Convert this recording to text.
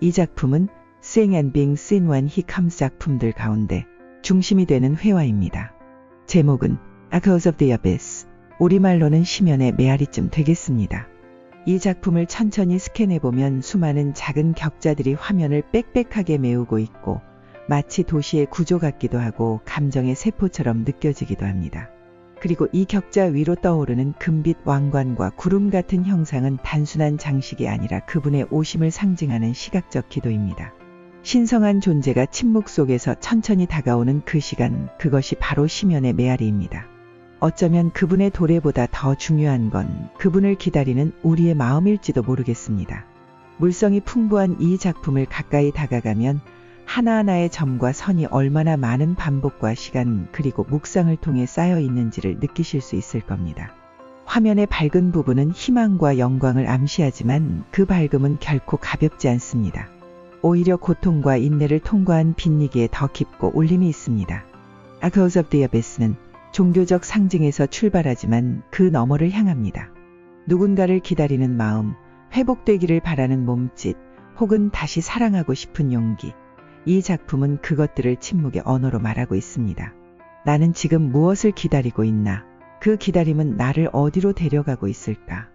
이 작품은 When He Comes 작품들 가운데 중심이 되는 회화입니다. 제목은 Echoes of the Abyss. 우리말로는 심연의 메아리쯤 되겠습니다. 이 작품을 천천히 스캔해보면 수많은 작은 격자들이 화면을 빽빽하게 메우고 있고 마치 도시의 구조 같기도 하고 감정의 세포처럼 느껴지기도 합니다. 그리고 이 격자 위로 떠오르는 금빛 왕관과 구름 같은 형상은 단순한 장식이 아니라 그분의 오심을 상징하는 시각적 기도입니다. 신성한 존재가 침묵 속에서 천천히 다가오는 그 시간, 그것이 바로 심연의 메아리입니다. 어쩌면 그분의 도래보다 더 중요한 건 그분을 기다리는 우리의 마음일지도 모르겠습니다. 물성이 풍부한 이 작품을 가까이 다가가면 하나하나의 점과 선이 얼마나 많은 반복과 시간 그리고 묵상을 통해 쌓여 있는지를 느끼실 수 있을 겁니다. 화면의 밝은 부분은 희망과 영광을 암시하지만 그 밝음은 결코 가볍지 않습니다. 오히려 고통과 인내를 통과한 빈니기에 더 깊고 울림이 있습니다. Of the Abyss는 종교적 상징에서 출발하지만 그 너머를 향합니다. 누군가를 기다리는 마음, 회복되기를 바라는 몸짓, 혹은 다시 사랑하고 싶은 용기. 이 작품은 그것들을 침묵의 언어로 말하고 있습니다. 나는 지금 무엇을 기다리고 있나? 그 기다림은 나를 어디로 데려가고 있을까?